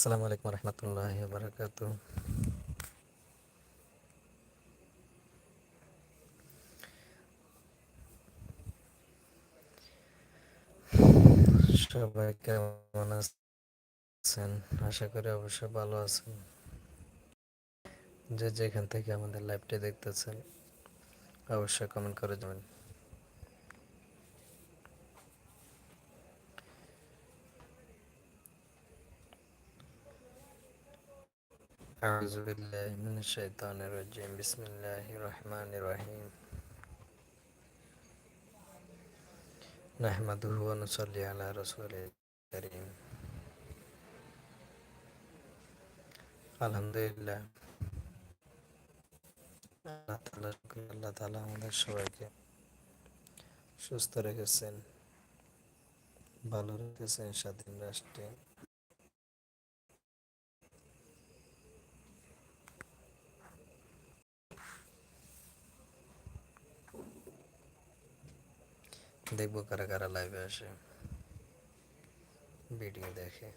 আসসালামু আলাইকুম রহমতুল্লাহ বারকাত। সবাই কেমন আছেন? আশা করি অবশ্যই ভালো আছেন। যে যেখান থেকে আমাদের লাইভটি দেখতেছেন, অবশ্যই কমেন্ট করে যাবেন। أعوذ بالله من الشيطان الرجيم بسم الله الرحمن الرحيم نحمده ونصلي على رسوله الكريم আলহামদুলিল্লাহ আল্লাহ তাআলা আল্লাহ তাআলা আমাদের সবাইকে সুস্থ রেখেছেন ভালো রেখেছেন স্বাধীন রাষ্ট্রে দেখব কারা কারা লাইভে আসে। ভিডিও দেখে।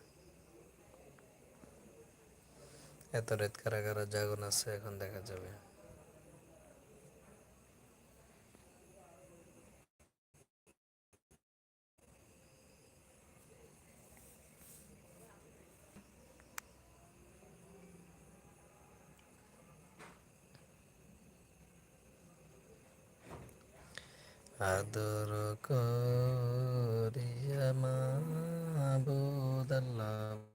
এত রেত কারা কারা জাগন আছে, এখন দেখা যাবে। আদর করিয়া মা আল্লাহ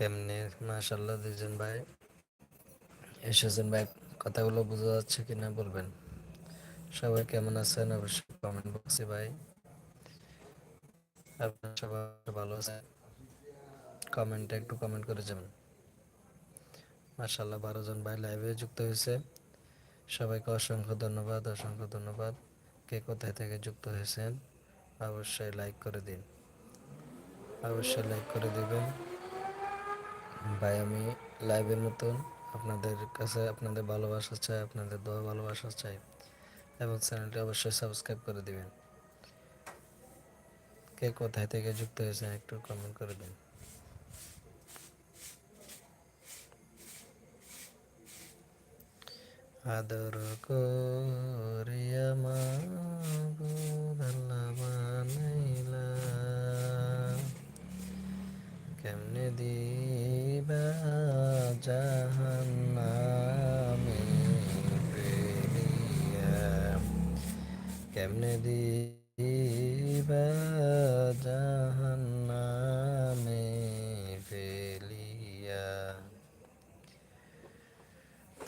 কেমনে? মাশাল্লাহ দুজন ভাই। এসেছেন ভাই, কথাগুলো বোঝা যাচ্ছে কিনা বলবেন? সবাই কেমন আছেন? অবশ্যই কমেন্ট বক্সে ভাই। আপনার সবাই ভালো আছেন? কমেন্টে একটু কমেন্ট করে যাবেন। মাশাল্লাহ বারো জন ভাই লাইভে যুক্ত হয়েছে। সবাইকে অসংখ্য ধন্যবাদ অসংখ্য ধন্যবাদ। কে কোথায় থেকে যুক্ত হয়েছেন? অবশ্যই লাইক করে দিন। অবশ্যই লাইক করে দিবেন। ভাই, আমি লাইভের মতন আপনাদের কাছে আপনাদের ভালোবাসা চাই, আপনাদের দোয়া ভালোবাসা চাই এবং চ্যানেলটি অবশ্যই সাবস্ক্রাইব করে দিবেন। কে কোথায় থেকে যুক্ত হয়েছে একটু কমেন্ট করে দিন। আদর করিয়া আল্লাহ বানাইলা। কেমনে দিবা জাহান্নামে ফেলিয়া কেমনে দিবা জাহান্নামে ফেলিয়া?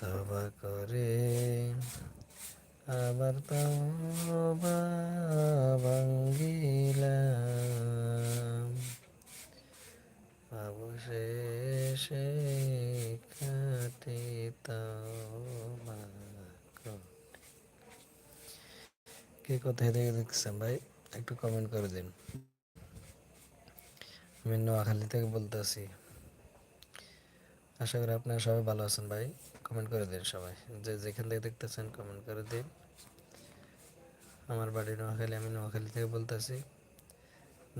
তবা করে আবার তবা ভাঙ্গিলাম অবশেষে কাটে কে কোথায় থেকে দেখছেন ভাই? একটু কমেন্ট করে দিন। আমি নোয়াখালী থেকে বলতেছি। আশা করি আপনারা সবাই ভালো আছেন ভাই। কমেন্ট করে দিন সবাই। যে যেখান থেকে দেখতেছেন কমেন্ট করে দিন। আমার বাড়ি নোয়াখালী, আমি নোয়াখালী থেকে বলতেছি।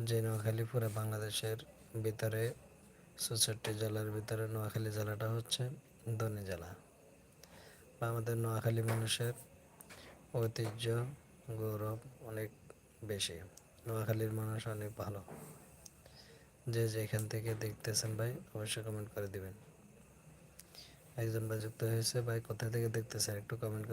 যে নোয়াখালী পুরো বাংলাদেশের ভিতরে চৌষট্টি জেলার ভিতরে নোয়াখালী জেলাটা হচ্ছে ধনী জেলা। বা আমাদের নোয়াখালী মানুষের ঐতিহ্য, গৌরব অনেক বেশি। নোয়াখালীর মানুষ অনেক ভালো। যে যেখান থেকে দেখতেছেন ভাই, অবশ্যই কমেন্ট করে দিবেন। একজন ভাই যুক্ত হয়েছে ভাই, কোথা থেকে দেখতেছেন? একটু কমেন্ট